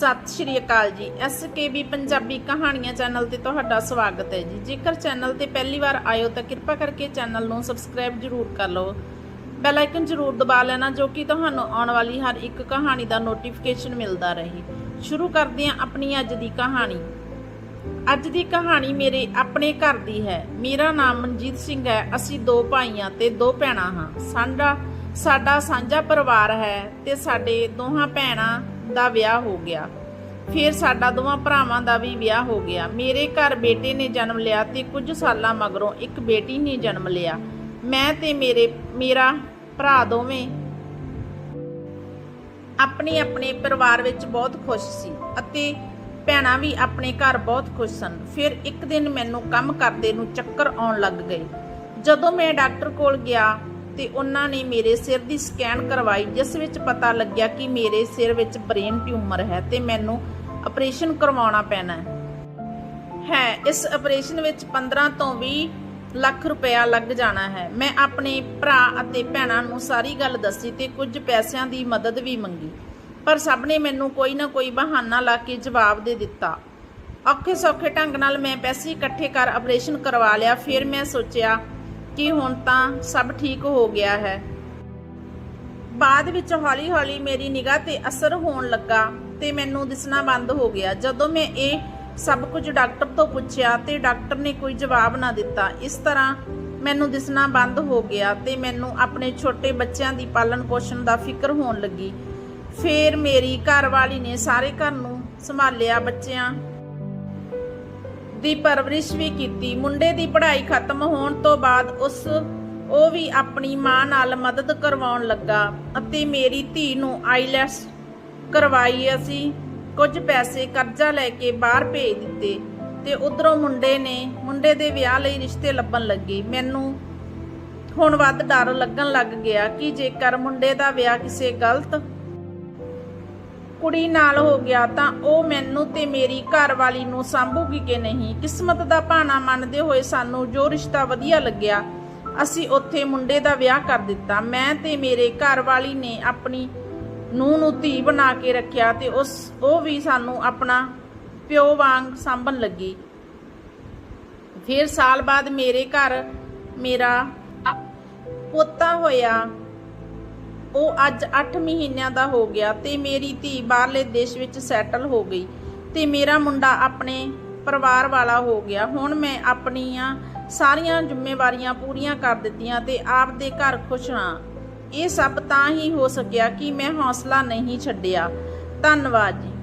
ਸਤਿ ਸ਼੍ਰੀ ਅਕਾਲ ਜੀ। ਐਸਕੇਬੀ ਪੰਜਾਬੀ ਕਹਾਣੀਆਂ ਚੈਨਲ ਤੇ ਤੁਹਾਡਾ ਸਵਾਗਤ ਹੈ ਜੀ। ਜੇਕਰ ਚੈਨਲ ਤੇ ਪਹਿਲੀ ਵਾਰ ਆਇਓ ਤਾਂ ਕਿਰਪਾ ਕਰਕੇ ਚੈਨਲ ਨੂੰ ਸਬਸਕ੍ਰਾਈਬ ਜ਼ਰੂਰ ਕਰ ਲਓ। ਬੈਲ ਆਈਕਨ ਜ਼ਰੂਰ ਦਬਾ ਲੈਣਾ ਜੋ ਕਿ ਤੁਹਾਨੂੰ ਆਉਣ ਵਾਲੀ ਹਰ ਇੱਕ ਕਹਾਣੀ ਦਾ ਨੋਟੀਫਿਕੇਸ਼ਨ ਮਿਲਦਾ ਰਹੇ। ਸ਼ੁਰੂ ਕਰਦੇ ਹਾਂ ਆਪਣੀ ਅੱਜ ਦੀ ਕਹਾਣੀ। ਅੱਜ ਦੀ ਕਹਾਣੀ ਮੇਰੇ ਆਪਣੇ ਘਰ ਦੀ ਹੈ। ਮੇਰਾ ਨਾਮ ਮਨਜੀਤ ਸਿੰਘ ਹੈ। ਅਸੀਂ ਦੋ ਭਾਈਆਂ ਤੇ ਦੋ ਭੈਣਾਂ ਹਾਂ। ਸਾਡਾ ਸਾਡਾ ਸਾਂਝਾ ਪਰਿਵਾਰ ਹੈ ਤੇ ਸਾਡੇ ਦੋਹਾਂ ਭੈਣਾਂ ਦਾ ਵਿਆਹ ਹੋ ਗਿਆ। ਫਿਰ ਸਾਡਾ ਦੋਵਾਂ ਭਰਾਵਾਂ ਦਾ ਵੀ ਵਿਆਹ ਹੋ ਗਿਆ। ਮੇਰੇ ਘਰ ਬੇਟੇ ਨੇ ਜਨਮ ਲਿਆ ਤੇ ਕੁਝ ਸਾਲਾਂ ਮਗਰੋਂ ਇੱਕ ਬੇਟੀ ਨੇ ਜਨਮ ਲਿਆ। ਮੈਂ ਤੇ ਮੇਰੇ, ਮੇਰਾ ਭਰਾ ਦੋਵੇਂ ਆਪਣੇ ਆਪਣੇ ਪਰਿਵਾਰ ਵਿੱਚ ਬਹੁਤ ਖੁਸ਼ ਸੀ ਅਤੇ ਭੈਣਾਂ ਵੀ ਆਪਣੇ ਘਰ ਬਹੁਤ ਖੁਸ਼ ਸਨ। ਫਿਰ ਇੱਕ ਦਿਨ ਮੈਨੂੰ ਕੰਮ ਕਰਦੇ ਨੂੰ ਚੱਕਰ ਆਉਣ ਲੱਗ ਗਏ। ਜਦੋਂ ਮੈਂ ਡਾਕਟਰ ਕੋਲ ਗਿਆ ਤੇ ਉਹਨਾਂ ਨੇ ਮੇਰੇ ਸਿਰ ਦੀ ਸਕੈਨ ਕਰਵਾਈ, ਜਿਸ ਵਿੱਚ ਪਤਾ ਲੱਗਿਆ ਕਿ ਮੇਰੇ ਸਿਰ ਵਿੱਚ ਬ੍ਰੇਨ ਟਿਊਮਰ ਹੈ ਤੇ ਮੈਨੂੰ ਆਪਰੇਸ਼ਨ ਕਰਵਾਉਣਾ ਪੈਣਾ ਹੈ। ਇਸ ਆਪਰੇਸ਼ਨ ਵਿੱਚ 15 ਤੋਂ 20 ਲੱਖ ਰੁਪਇਆ ਲੱਗ ਜਾਣਾ ਹੈ। ਮੈਂ ਆਪਣੇ ਭਰਾ ਅਤੇ ਭੈਣਾਂ ਨੂੰ ਸਾਰੀ ਗੱਲ ਦੱਸੀ ਤੇ ਕੁਝ ਪੈਸਿਆਂ ਦੀ ਮਦਦ ਵੀ ਮੰਗੀ, ਪਰ ਸਭ ਨੇ ਮੈਨੂੰ ਕੋਈ ਨਾ ਕੋਈ ਬਹਾਨਾ ਲਾ ਕੇ ਜਵਾਬ ਦੇ ਦਿੱਤਾ। ਔਖੇ ਸੌਖੇ ਢੰਗ ਨਾਲ ਮੈਂ ਪੈਸੇ ਇਕੱਠੇ ਕਰ ਆਪਰੇਸ਼ਨ ਕਰਵਾ ਲਿਆ, ਫਿਰ ਮੈਂ ਸੋਚਿਆ ਕਿ ਹੁਣ ਤਾਂ ਸਭ ਠੀਕ ਹੋ ਗਿਆ ਹੈ। ਬਾਅਦ ਵਿੱਚ ਹੌਲੀ-ਹੌਲੀ ਮੇਰੀ ਨਿਗਾਹ ਤੇ ਅਸਰ ਹੋਣ ਲੱਗਾ ਤੇ ਮੈਨੂੰ ਦਿਸਣਾ ਬੰਦ ਹੋ ਗਿਆ। ਜਦੋਂ ਮੈਂ ਇਹ ਸਭ ਕੁਝ ਡਾਕਟਰ ਤੋਂ ਪੁੱਛਿਆ ਤੇ ਡਾਕਟਰ ਨੇ ਕੋਈ ਜਵਾਬ ਨਾ ਦਿੱਤਾ, ਇਸ ਤਰ੍ਹਾਂ ਮੈਨੂੰ ਦਿਸਣਾ ਬੰਦ ਹੋ ਗਿਆ ਤੇ ਮੈਨੂੰ ਆਪਣੇ ਛੋਟੇ ਬੱਚਿਆਂ ਦੀ ਪਾਲਣ ਪੋਸ਼ਣ ਦਾ ਫਿਕਰ ਹੋਣ ਲੱਗੀ। ਫੇਰ ਮੇਰੀ ਘਰਵਾਲੀ ਨੇ ਸਾਰੇ ਘਰ ਨੂੰ ਸੰਭਾਲਿਆ ਬੱਚਿਆਂ ਦੀ ਪਰਵਰਿਸ਼ ਵੀ ਕੀਤੀ। ਮੁੰਡੇ ਦੀ ਪੜ੍ਹਾਈ ਖਤਮ ਹੋਣ ਤੋਂ ਬਾਅਦ ਉਸ, ਉਹ ਵੀ ਆਪਣੀ ਮਾਂ ਨਾਲ ਮਦਦ ਕਰਵਾਉਣ ਲੱਗਾ ਅਤੇ ਮੇਰੀ ਧੀ ਨੂੰ ਆਈਲੈਟਸ ਕਰਵਾਈ ਅਸੀਂ। ਕੁਝ ਪੈਸੇ ਕਰਜ਼ਾ ਲੈ ਕੇ ਬਾਹਰ ਭੇਜ ਦਿੱਤੇ ਤੇ ਉਧਰੋਂ ਮੁੰਡੇ ਨੇ, ਮੁੰਡੇ ਦੇ ਵਿਆਹ ਲਈ ਰਿਸ਼ਤੇ ਲੱਭਣ ਲੱਗੇ। ਮੈਨੂੰ ਹੁਣ ਵੱਧ ਡਰ ਲੱਗਣ ਲੱਗ ਗਿਆ ਕਿ ਜੇਕਰ ਮੁੰਡੇ ਦਾ ਵਿਆਹ ਕਿਸੇ ਗਲਤ ਕੁੜੀ ਨਾਲ ਹੋ ਗਿਆ ਤਾਂ ਉਹ ਮੈਨੂੰ ਤੇ ਮੇਰੀ ਘਰਵਾਲੀ ਨੂੰ ਸੰਭੂਗੀ ਕਿ ਨਹੀਂ? ਕਿਸਮਤ ਦਾ ਭਾਣਾ ਮੰਨਦੇ ਹੋਏ ਸਾਨੂੰ ਜੋ ਰਿਸ਼ਤਾ ਵਧੀਆ ਲੱਗਿਆ, ਅਸੀਂ ਉੱਥੇ ਮੁੰਡੇ ਦਾ ਵਿਆਹ ਕਰ ਦਿੱਤਾ। ਮੈਂ ਤੇ ਮੇਰੇ ਘਰਵਾਲੀ ਨੇ ਆਪਣੀ ਨੂੰਹ ਨੂੰ ਧੀ ਬਣਾ ਕੇ ਰੱਖਿਆ ਤੇ ਉਸ, ਉਹ ਵੀ ਸਾਨੂੰ ਆਪਣਾ ਪਿਓ ਵਾਂਗ ਸੰਭਣ ਲੱਗੀ। ਫਿਰ ਸਾਲ ਬਾਅਦ ਮੇਰੇ ਘਰ ਮੇਰਾ ਪੋਤਾ ਹੋਇਆ। ਉਹ ਅੱਜ 8 ਮਹੀਨਿਆਂ ਦਾ ਹੋ ਗਿਆ ਤੇ ਮੇਰੀ ਧੀ ਬਾਹਰਲੇ ਦੇਸ਼ ਵਿੱਚ ਸੈਟਲ ਹੋ ਗਈ ਤੇ ਮੇਰਾ ਮੁੰਡਾ ਆਪਣੇ ਪਰਿਵਾਰ ਵਾਲਾ ਹੋ ਗਿਆ। ਹੁਣ ਮੈਂ ਆਪਣੀਆਂ ਸਾਰੀਆਂ ਜ਼ਿੰਮੇਵਾਰੀਆਂ ਪੂਰੀਆਂ ਕਰ ਦਿੱਤੀਆਂ ਤੇ ਆਪ ਦੇ ਘਰ ਖੁਸ਼ ਹਾਂ। ਇਹ ਸਭ ਤਾਂ ਹੀ ਹੋ ਸਕਿਆ ਕਿ ਮੈਂ ਹੌਸਲਾ ਨਹੀਂ ਛੱਡਿਆ। ਧੰਨਵਾਦ ਜੀ।